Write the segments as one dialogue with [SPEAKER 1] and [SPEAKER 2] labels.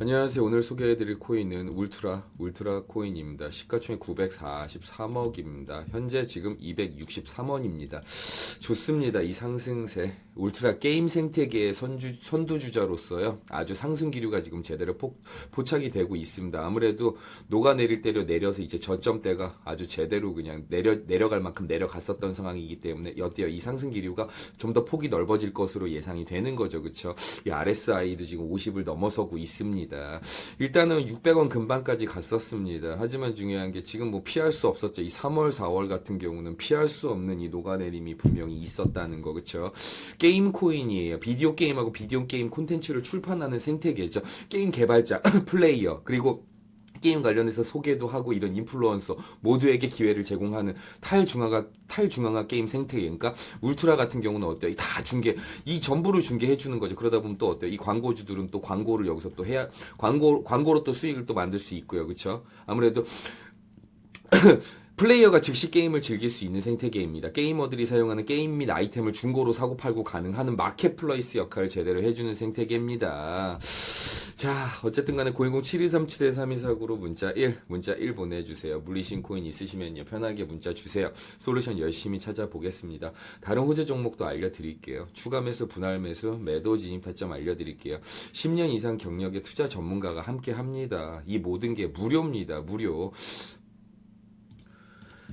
[SPEAKER 1] 안녕하세요. 오늘 소개해드릴 코인은 울트라, 울트라 코인입니다. 시가총액 943억입니다. 현재 지금 263원입니다. 좋습니다. 이 상승세. 울트라 게임 생태계의 선주, 선두주자로서요. 아주 상승 기류가 지금 제대로 폭, 포착이 되고 있습니다. 아무래도 녹아내릴 때려 내려서 이제 저점대가 아주 제대로 그냥 내려, 내려갈 만큼 내려갔었던 상황이기 때문에 어때요? 이 상승 기류가 좀 더 폭이 넓어질 것으로 예상이 되는 거죠. 그쵸? 이 RSI도 지금 50을 넘어서고 있습니다. 일단은 600원 근방까지 갔었습니다. 하지만 중요한 게 지금 뭐 피할 수 없었죠. 이 3월, 4월 같은 경우는 피할 수 없는 이 녹아내림이 분명히 있었다는 거, 그쵸? 게임 코인이에요. 비디오 게임하고 비디오 게임 콘텐츠를 출판하는 생태계죠. 게임 개발자, 플레이어, 그리고 게임 관련해서 소개도 하고 이런 인플루언서 모두에게 기회를 제공하는 탈중앙화 탈중앙화 게임 생태계 그러니까 울트라 같은 경우는 어때요? 다 중계 이 전부를 중계해 주는 거죠. 그러다 보면 또 어때요? 이 광고주들은 또 광고를 여기서 또 해야 광고 광고로 또 수익을 또 만들 수 있고요. 그렇죠? 아무래도 플레이어가 즉시 게임을 즐길 수 있는 생태계입니다. 게이머들이 사용하는 게임 및 아이템을 중고로 사고 팔고 가능하는 마켓플레이스 역할을 제대로 해주는 생태계입니다. 자, 어쨌든 간에 010-7237-3249로 문자 1, 문자 1 보내주세요. 물리신 코인 있으시면요. 편하게 문자 주세요. 솔루션 열심히 찾아보겠습니다. 다른 호재 종목도 알려드릴게요. 추가 매수, 분할 매수, 매도 진입 타점 알려드릴게요. 10년 이상 경력의 투자 전문가가 함께 합니다. 이 모든 게 무료입니다. 무료.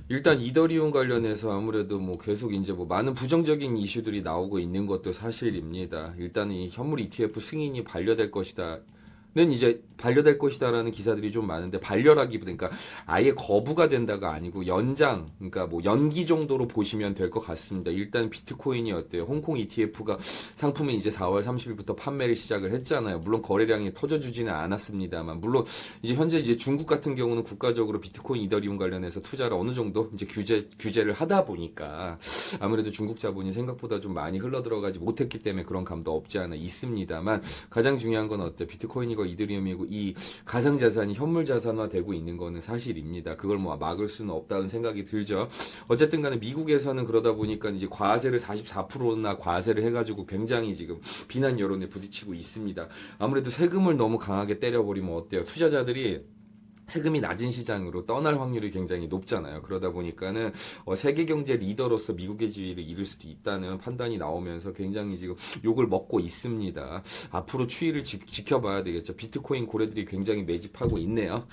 [SPEAKER 1] 일단 이더리움 관련해서 아무래도 뭐 계속 이제 뭐 많은 부정적인 이슈들이 나오고 있는 것도 사실입니다. 일단 이 현물 ETF 승인이 반려될 것이다. 는 이제 반려될 것이다라는 기사들이 좀 많은데 반려라기보다 그러니까 아예 거부가 된다가 아니고 연장 그러니까 뭐 연기 정도로 보시면 될 것 같습니다. 일단 비트코인이 어때요? 홍콩 ETF가 상품은 이제 4월 30일부터 판매를 시작을 했잖아요. 물론 거래량이 터져주지는 않았습니다만 물론 이제 현재 이제 중국 같은 경우는 국가적으로 비트코인 이더리움 관련해서 투자를 어느 정도 이제 규제 규제를 하다 보니까 아무래도 중국 자본이 생각보다 좀 많이 흘러 들어가지 못했기 때문에 그런 감도 없지 않아 있습니다만 가장 중요한 건 어때? 비트코인이 고 이더리움이고 이 가상 자산이 현물 자산화 되고 있는 거는 사실입니다. 그걸 뭐 막을 수는 없다는 생각이 들죠. 어쨌든 간에 미국에서는 그러다 보니까 이제 과세를 44%나 과세를 해가지고 굉장히 지금 비난 여론에 부딪히고 있습니다. 아무래도 세금을 너무 강하게 때려버리면 어때요? 투자자들이 세금이 낮은 시장으로 떠날 확률이 굉장히 높잖아요. 그러다 보니까는 어, 세계 경제 리더로서 미국의 지위를 잃을 수도 있다는 판단이 나오면서 굉장히 지금 욕을 먹고 있습니다. 앞으로 추이를 지, 지켜봐야 되겠죠. 비트코인 고래들이 굉장히 매집하고 있네요.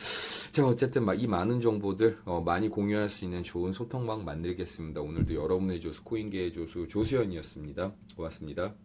[SPEAKER 1] 자, 어쨌든 막이 많은 정보들 어, 많이 공유할 수 있는 좋은 소통방 만들겠습니다. 오늘도 여러분의 조수 코인계의 조수 조수연이었습니다. 고맙습니다.